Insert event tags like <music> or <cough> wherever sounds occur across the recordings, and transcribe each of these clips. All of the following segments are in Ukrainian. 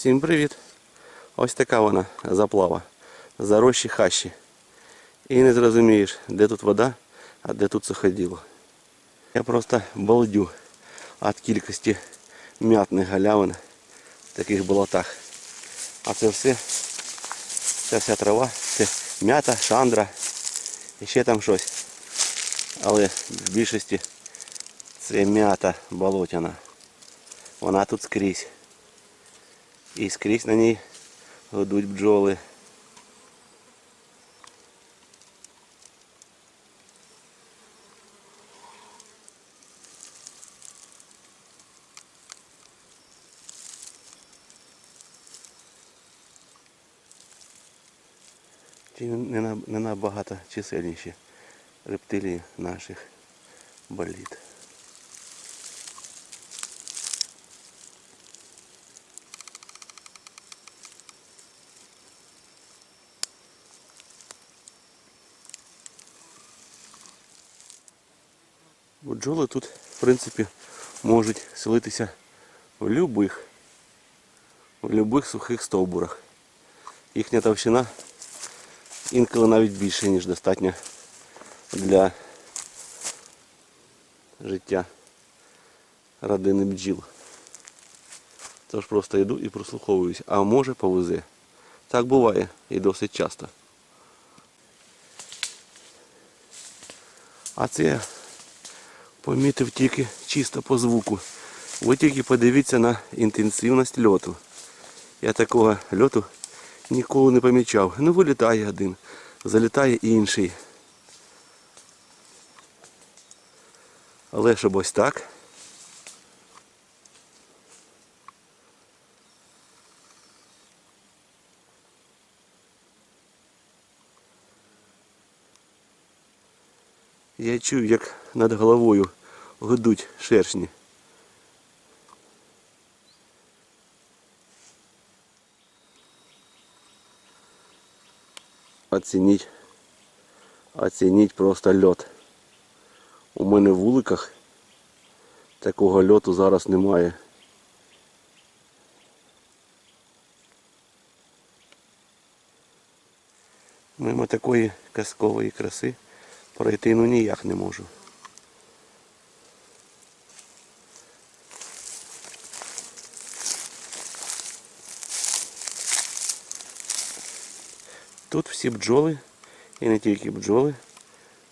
Всім привіт! Ось така вона заплава. Зарощі хащі. І не зрозумієш, де тут вода, а де тут суходіло. Я просто балдю від кількості м'ятних галявин в таких болотах. А це все, ця вся трава, це м'ята, шандра і ще там щось. Але в більшості це м'ята болотяна. Вона тут скрізь. І скрізь на ній годуть бджоли. На- не набагато чисельніші рептилії наших боліт. Бджоли тут, в принципі, можуть селитися в любих, в любих сухих стовбурах. Їхня товщина інколи навіть більше, ніж достатньо для життя родини бджіл. Тож просто йду і прослуховуюсь, а може повезе. Так буває і досить часто. А це помітив тільки чисто по звуку. Ви тільки подивіться на інтенсивність льоту. Я такого льоту ніколи не помічав. Ну вилітає один, залітає інший. Але щоб ось так. Я чую, як над головою гудуть шершні. Оцініть, оцініть просто льот. У мене в вуликах такого льоту зараз немає. Мимо такої казкової краси пройти ну ніяк не можу. Тут всі бджоли, і не тільки бджоли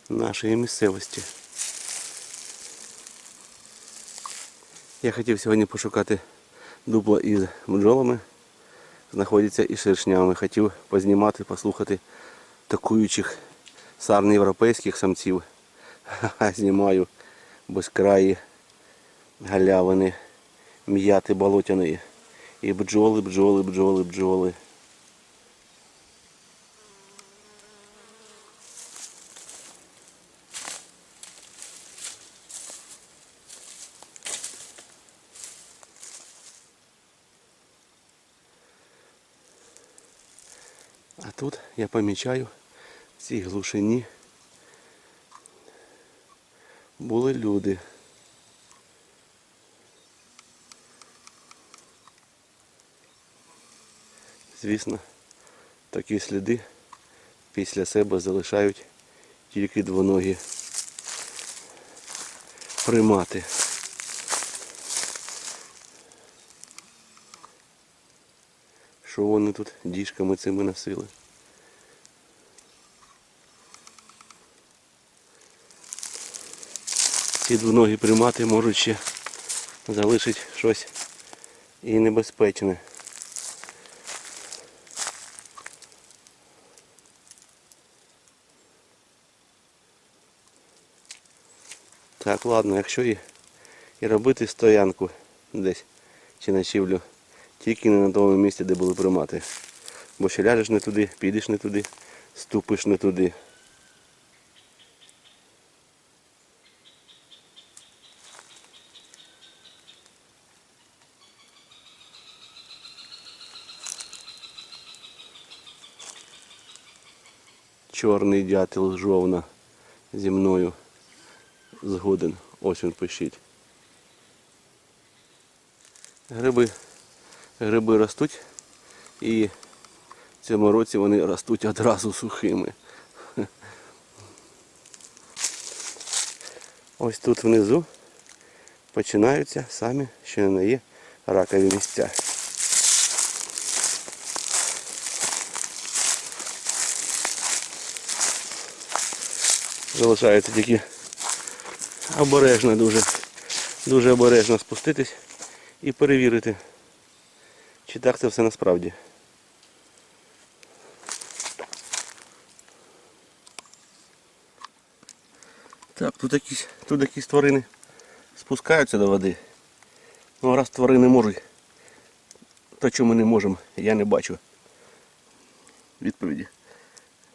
нашої місцевості. Я хотів сьогодні пошукати дупло із бджолами. Знаходяться і шершнями. Хотів познімати, послухати такуючих сарн європейських самців. Знімаю безкраї галявини, м'яти болотяної. І бджоли, бджоли, бджоли, бджоли. А тут я помічаю в цій глушині були люди. Звісно, такі сліди після себе залишають тільки двоногі примати. Що вони тут діжками цими носили? Ці двоногі примати можуть ще залишити щось і небезпечне. Так, ладно, якщо і, і робити стоянку десь чи ночівлю, тільки не на тому місці, де були примати. Бо ще ляжеш не туди, підеш не туди, ступиш не туди. Чорний дятел жовна зі мною згоден. Ось він пишіть. Гриби гриби ростуть. І в цьому році вони ростуть одразу сухими. Ось тут внизу починаються самі, що не є ракові місця. Залишається тільки обережно дуже, дуже обережно спуститись і перевірити, чи так це все насправді. Так, тут якісь, тут якісь тварини спускаються до води. Ну раз тварини можуть, то чому ми не можемо, я не бачу відповіді.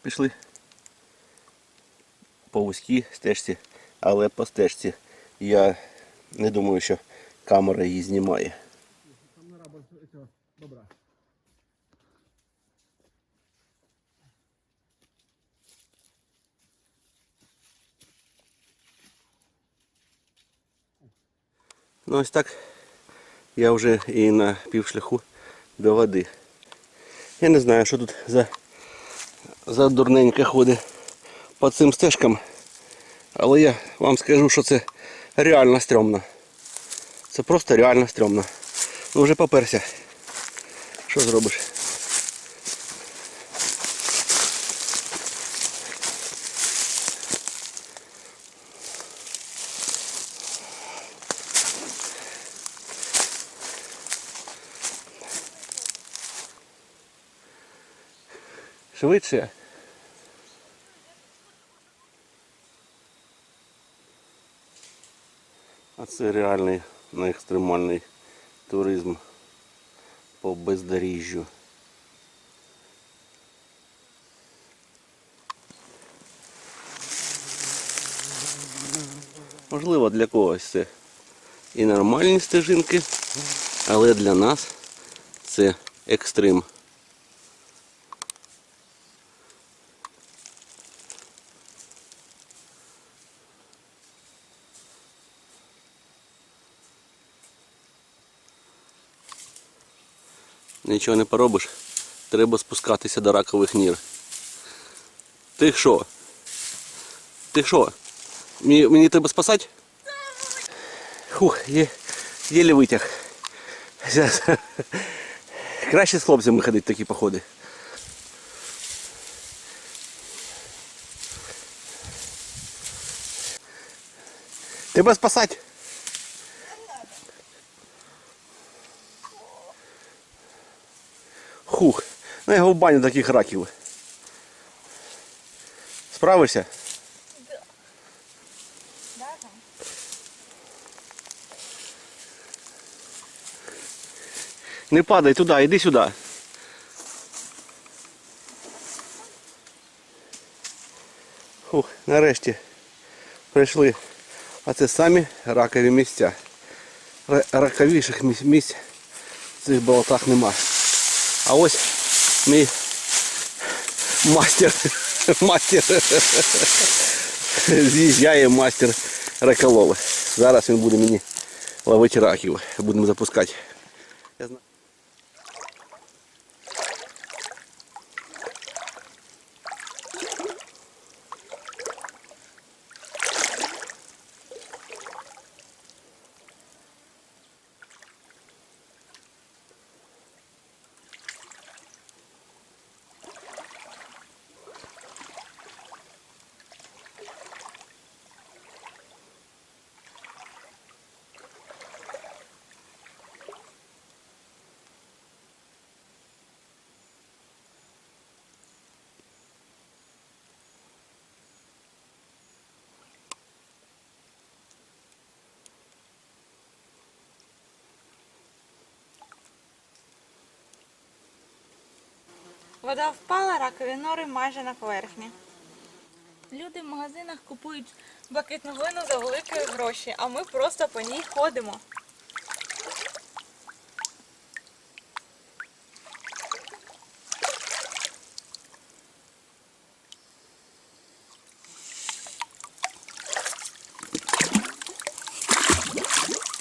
Пішли по вузькій стежці, але по стежці я не думаю, що камера її знімає. Там бо- цього бобра. Ну ось так я вже і на півшляху до води. Я не знаю, що тут за, за дурненька ходить по цим стежкам. Але я вам скажу, що це реально стрьомно. Це просто реально стрьомно. Ну вже поперся. Що зробиш? Швидше. Це реальний на екстремальний туризм по бездоріжжю. Можливо, для когось це і нормальні стежинки, але для нас це екстрим. Нічого не поробиш. Треба спускатися до ракових нір. Ти що? Ти що? Мені, мені треба спасати? Хух, є, єлі витяг. Зараз. Краще з хлопцями ходити такі походи. Тебе спасати? Ну його в баню таких раків. Справишся? Не падай туди, іди сюди. Хух, нарешті прийшли. А це самі ракові місця. Раковіших місць в цих болотах нема. А ось мій мастер. Мастер. З'їжджає мастер раколови. Зараз він буде мені ловити раків. Будемо запускати. Вода впала, ракові нори майже на поверхні. Люди в магазинах купують блакитну глину за великі гроші, а ми просто по ній ходимо.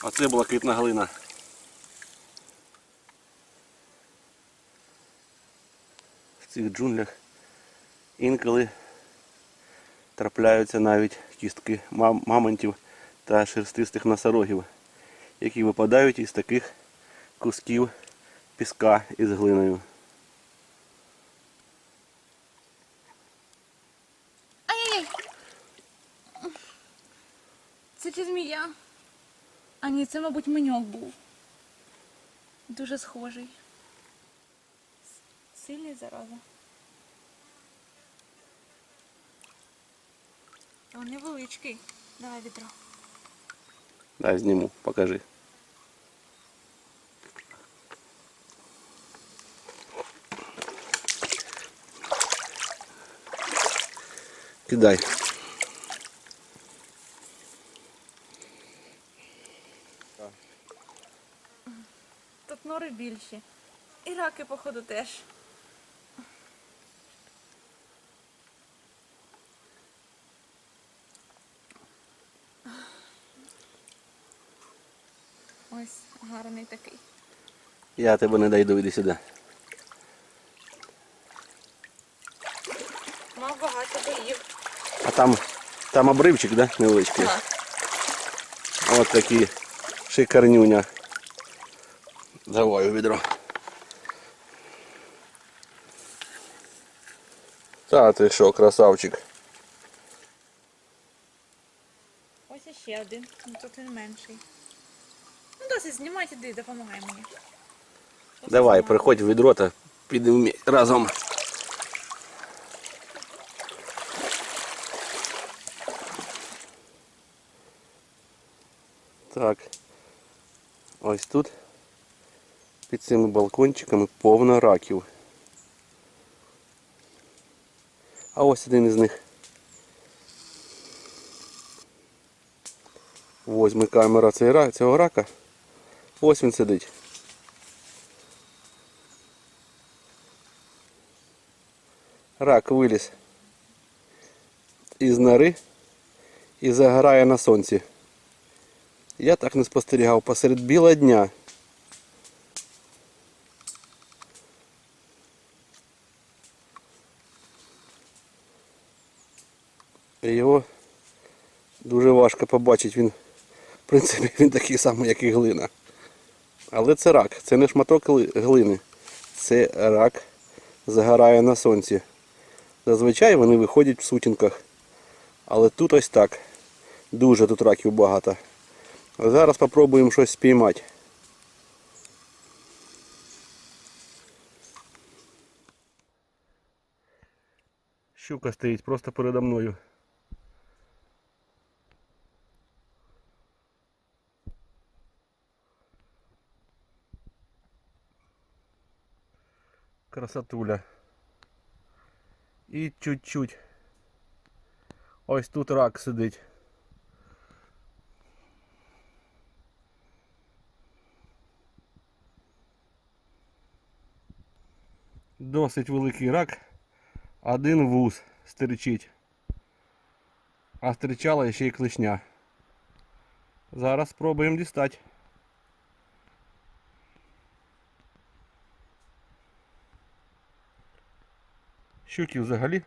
А це блакитна глина. Цих джунглях інколи трапляються навіть кістки мам- мамонтів та шерстистих носорогів, які випадають із таких кусків піска із глиною. Це чи змія? А ні, це, мабуть, меньок був. Дуже схожий. Сильний зараза. Він невеличкий. Давай відро. Дай зніму, покажи. Кидай. Тут нори більші. І раки, походу, теж. Ось гарний такий. Я тебе не дойду, іди сюди. Мав багато боїв. А там, там обривчик, да? Невеличкий. Так. От такі шикарнюня. Давай у відро. Та ти що, красавчик. Ось іще один. Ну тут він менший. Ну досить знімати, іди, допомагай мені. Давай, приходь в відро та підемо разом. Так. Ось тут під цими балкончиками повно раків. А ось один із них. Возьми камера цього рака. Ось він сидить. Рак виліз із нори і загорає на сонці. Я так не спостерігав посеред біла дня. Його дуже важко побачити. Він, в принципі, <laughs> він такий самий, як і глина. Але це рак, це не шматок глини. Це рак загорає на сонці. Зазвичай вони виходять в сутінках. Але тут ось так. Дуже тут раків багато. Зараз спробуємо щось спіймати. Щука стоїть просто передо мною. Красотуля. І чуть-чуть. Ось тут рак сидить. Досить великий рак. Один вуз стерчить. А стерчала ще й клешня. Зараз спробуємо дістати. Щуки взагалі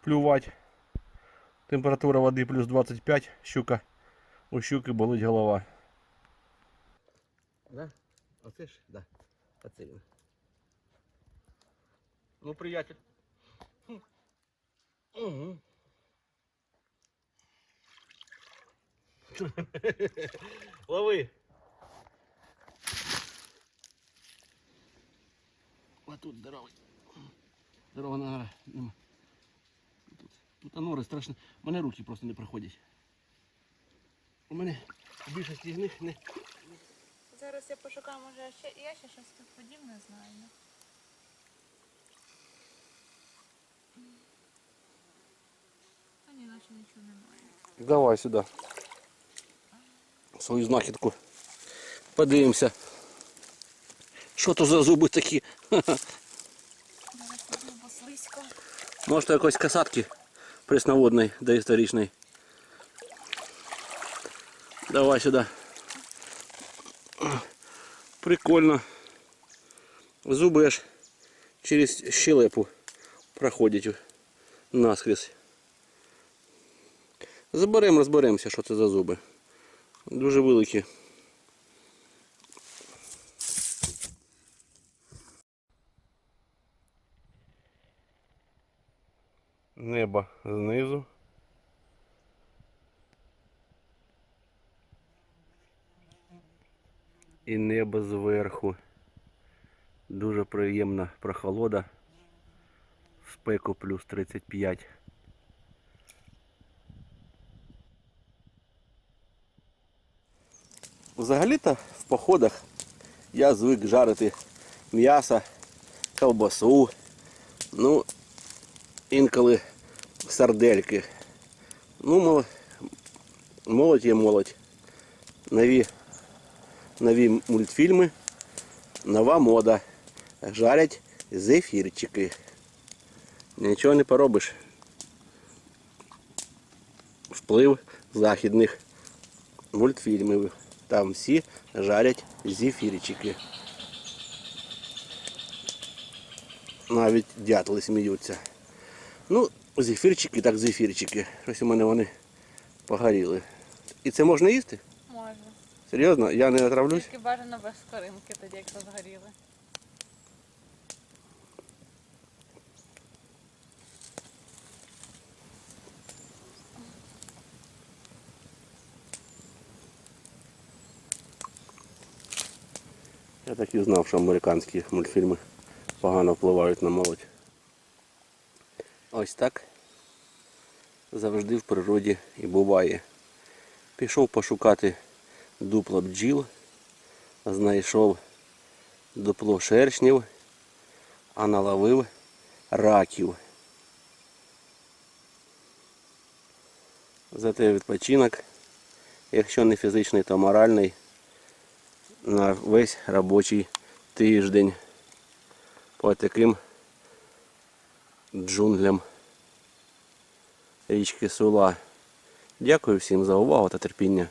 плювать. Температура води плюс 25, щука. У щуки болить голова. Да? Оце ж? Да. Оце він. Ну, приятель. Угу. <laughs> Лови. Тут здоровий. Здорова нога. Нема. Тут, тут анори страшно. У мене руки просто не проходять. У мене більшості з них не. Зараз я пошукаю, може я ще, я ще щось тут подібне знаю. Та ні, наче нічого немає. Давай сюди. Свою знахідку. Подивимося. Що то за зуби такі? <laughs> Може то якось касатки пресноводної, доісторичної. Давай сюди. Прикольно. Зуби аж через щелепу проходять наскрізь. Заберемо, розберемося, що це за зуби. Дуже великі. Небо знизу. І небо зверху. Дуже приємна прохолода. В спеку плюс 35. Взагалі-то в походах я звик жарити м'ясо, колбасу, ну, інколи сардельки. Ну, мол- молодь є молодь. Нові, нові мультфільми, нова мода. Жарять зефірчики. Нічого не поробиш. Вплив західних мультфільмів. Там всі жарять зефірчики. Навіть дятли сміються. Ну, зефірчики, так зефірчики. Щось у мене вони погоріли. І це можна їсти? Можна. Серйозно? Я не отравлюсь? Тільки бажано без скоринки тоді, якщо згоріли. Я так і знав, що американські мультфільми погано впливають на молодь. Ось так завжди в природі і буває. Пішов пошукати дупло бджіл, знайшов дупло шершнів, а наловив раків. Зате відпочинок, якщо не фізичний, то моральний на весь робочий тиждень по таким джунглям річки Сула. Дякую всім за увагу та терпіння.